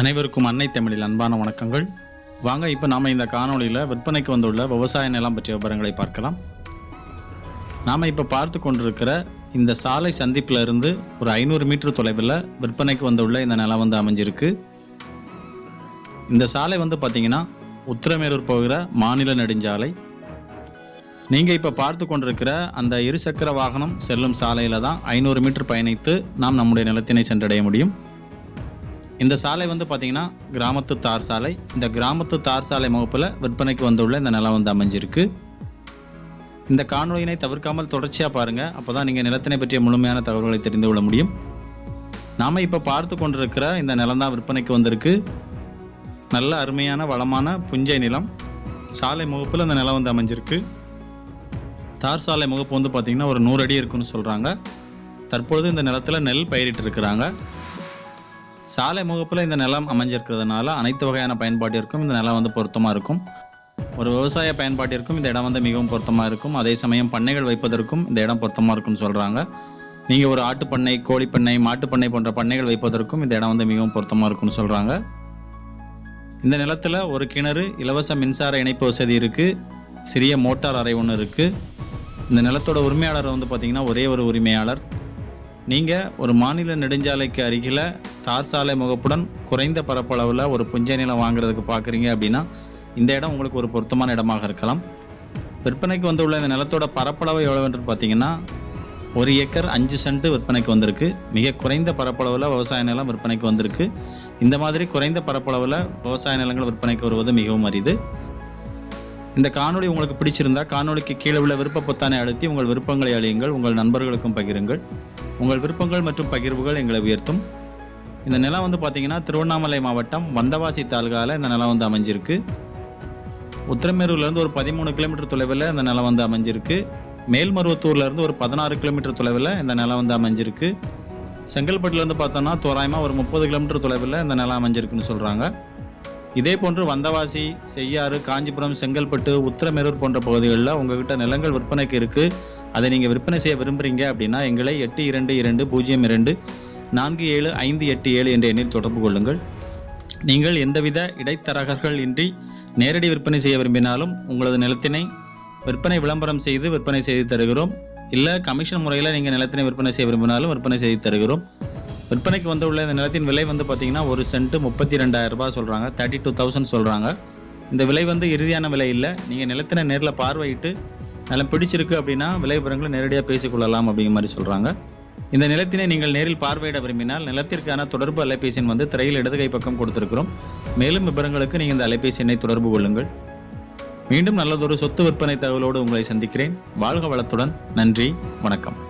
அனைவருக்கும் அன்னை தமிழில் அன்பான வணக்கங்கள். வாங்க இப்போ நாம் இந்த காணொளியில் விற்பனைக்கு வந்துள்ள விவசாய நிலம் பற்றிய விவரங்களை பார்க்கலாம். நாம் இப்போ பார்த்து கொண்டிருக்கிற இந்த சாலை சந்திப்பில் இருந்து ஒரு ஐநூறு மீட்டர் தொலைவில் விற்பனைக்கு வந்துள்ள இந்த நிலம் வந்து அமைஞ்சிருக்கு. இந்த சாலை வந்து பார்த்தீங்கன்னா உத்திரமேரூர் போகிற மாநில நெடுஞ்சாலை. நீங்கள் இப்போ பார்த்து கொண்டிருக்கிற அந்த இருசக்கர வாகனம் செல்லும் சாலையில் தான் ஐநூறு மீட்டர் பயணித்து நாம் நம்முடைய நிலத்தினை சென்றடைய முடியும். இந்த சாலை வந்து பார்த்தீங்கன்னா கிராமத்து தார் சாலை. இந்த கிராமத்து தார் சாலை முகப்பில் விற்பனைக்கு வந்துள்ள இந்த நிலம் வந்து அமைஞ்சிருக்கு. இந்த காணொலியினை தவிர்க்காமல் தொடர்ச்சியாக பாருங்கள் அப்போ தான் நீங்கள் நிலத்தினை பற்றிய முழுமையான தகவல்களை தெரிந்து கொள்ள முடியும். நாம் இப்போ பார்த்து கொண்டிருக்கிற இந்த நிலம் தான் விற்பனைக்கு வந்திருக்கு. நல்ல அருமையான வளமான புஞ்சை நிலம். சாலை முகப்பில் இந்த நிலம் வந்து அமைஞ்சிருக்கு. தார் சாலை முகப்பு வந்து பார்த்திங்கன்னா ஒரு நூறு அடி இருக்குன்னு சொல்கிறாங்க தற்பொழுது இந்த நிலத்தில் நெல் பயிரிட்டு இருக்கிறாங்க. சாலை முகப்பில் இந்த நிலம் அமைஞ்சிருக்கிறதுனால அனைத்து வகையான பயன்பாட்டிற்கும் இந்த நிலம் வந்து பொருத்தமாக இருக்கும். ஒரு விவசாய பயன்பாட்டிற்கும் இந்த இடம் வந்து மிகவும் பொருத்தமாக இருக்கும். அதே சமயம் பண்ணைகள் வைப்பதற்கும் இந்த இடம் பொருத்தமாக இருக்கும்னு சொல்கிறாங்க நீங்கள் ஒரு ஆட்டு பண்ணை கோழி பண்ணை மாட்டு பண்ணை போன்ற பண்ணைகள் வைப்பதற்கும் இந்த இடம் வந்து மிகவும் பொருத்தமாக இருக்கும்னு சொல்கிறாங்க இந்த நிலத்தில் ஒரு கிணறு இலவச மின்சார இணைப்பு வசதி இருக்குது சிறிய மோட்டார் அறை ஒன்று இருக்குது இந்த நிலத்தோட உரிமையாளர் வந்து பார்த்திங்கன்னா ஒரே ஒரு உரிமையாளர். நீங்கள் ஒரு மாநில நெடுஞ்சாலைக்கு அருகில் தார் சாலை முகப்புடன் குறைந்த பரப்பளவில் ஒரு புஞ்சை நிலம் வாங்குறதுக்கு பார்க்குறீங்க அப்படின்னா இந்த இடம் உங்களுக்கு ஒரு பொருத்தமான இடமாக இருக்கலாம். விற்பனைக்கு வந்துள்ள இந்த நிலத்தோட பரப்பளவு எவ்வளவுன்னு பார்த்தீங்கன்னா ஒரு ஏக்கர் அஞ்சு சென்ட் விற்பனைக்கு வந்திருக்கு. மிக குறைந்த பரப்பளவில் விவசாய நிலம் விற்பனைக்கு வந்திருக்கு. இந்த மாதிரி குறைந்த பரப்பளவில் விவசாய நிலங்கள் விற்பனைக்கு வருவது மிகவும் அரிது. இந்த காணொலி உங்களுக்கு பிடிச்சிருந்தா காணொலிக்கு கீழே உள்ள விருப்ப பொத்தானை அழுத்தி உங்கள் விருப்பங்களை அழியுங்கள் உங்கள் நண்பர்களுக்கும் பகிருங்கள். உங்கள் விருப்பங்கள் மற்றும் பகிர்வுகள் எங்களை உயர்த்தும். இந்த நிலம் வந்து பார்த்தீங்கன்னா திருவண்ணாமலை மாவட்டம் வந்தவாசி தாலுகாவில் இந்த நிலம் வந்து அமைஞ்சிருக்கு. உத்திரமேரூர்லேருந்து ஒரு பதிமூணு கிலோமீட்டர் தொலைவில் இந்த நிலம் வந்து அமைஞ்சிருக்கு. மேல்மருவத்தூர்லேருந்து ஒரு பதினாறு கிலோமீட்டர் தொலைவில் இந்த நிலம் வந்து அமைஞ்சிருக்கு. செங்கல்பட்டுலேருந்து பார்த்தோன்னா தோராயமாக ஒரு முப்பது கிலோமீட்டர் தொலைவில் இந்த நிலம் அமைஞ்சிருக்குன்னு சொல்கிறாங்க இதே போன்று வந்தவாசி செய்யாறு காஞ்சிபுரம் செங்கல்பட்டு உத்திரமேரூர் போன்ற பகுதிகளில் உங்ககிட்ட நிலங்கள் விற்பனைக்கு இருக்குது அதை நீங்கள் விற்பனை செய்ய விரும்புகிறீங்க அப்படின்னா எங்களை எட்டு இரண்டு இரண்டு பூஜ்ஜியம் இரண்டு நான்கு ஏழு ஐந்து எட்டு ஏழு என்ற எண்ணில் தொடர்பு கொள்ளுங்கள். நீங்கள் எந்தவித இடைத்தரகர்கள் இன்றி நேரடி விற்பனை செய்ய விரும்பினாலும் உங்களது நிலத்தினை விற்பனை விளம்பரம் செய்து விற்பனை செய்து தருகிறோம். இல்லை கமிஷன் முறையில் நீங்கள் நிலத்தினை விற்பனை செய்ய விரும்பினாலும் விற்பனை செய்து தருகிறோம். விற்பனைக்கு வந்துள்ள இந்த நிலத்தின் விலை வந்து பார்த்தீங்கன்னா ஒரு சென்ட்டு முப்பத்தி ரெண்டாயிரம் ரூபாய் சொல்கிறாங்க தேர்ட்டி டூ தௌசண்ட் சொல்கிறாங்க இந்த விலை வந்து இறுதியான விலை இல்லை. நீங்கள் நிலத்தினை நேரில் பார்வையிட்டு நிலம் பிடிச்சிருக்கு அப்படின்னா விலை நேரடியாக பேசிக்கொள்ளலாம் அப்படிங்கிற மாதிரி சொல்கிறாங்க இந்த நிலத்தினை நீங்கள் நேரில் பார்வையிட விரும்பினால் நிலத்திற்கான தொடர்பு அலைபேசி வந்து திரையில் இடது கை பக்கம் கொடுத்திருக்கிறோம். மேலும் விவரங்களுக்கு நீங்கள் இந்த அலைபேசி எண்ணை தொடர்பு கொள்ளுங்கள். மீண்டும் நல்லதொரு சொத்து விற்பனை தகவலோடு உங்களை சந்திக்கிறேன். வாழ்க வளத்துடன். நன்றி. வணக்கம்.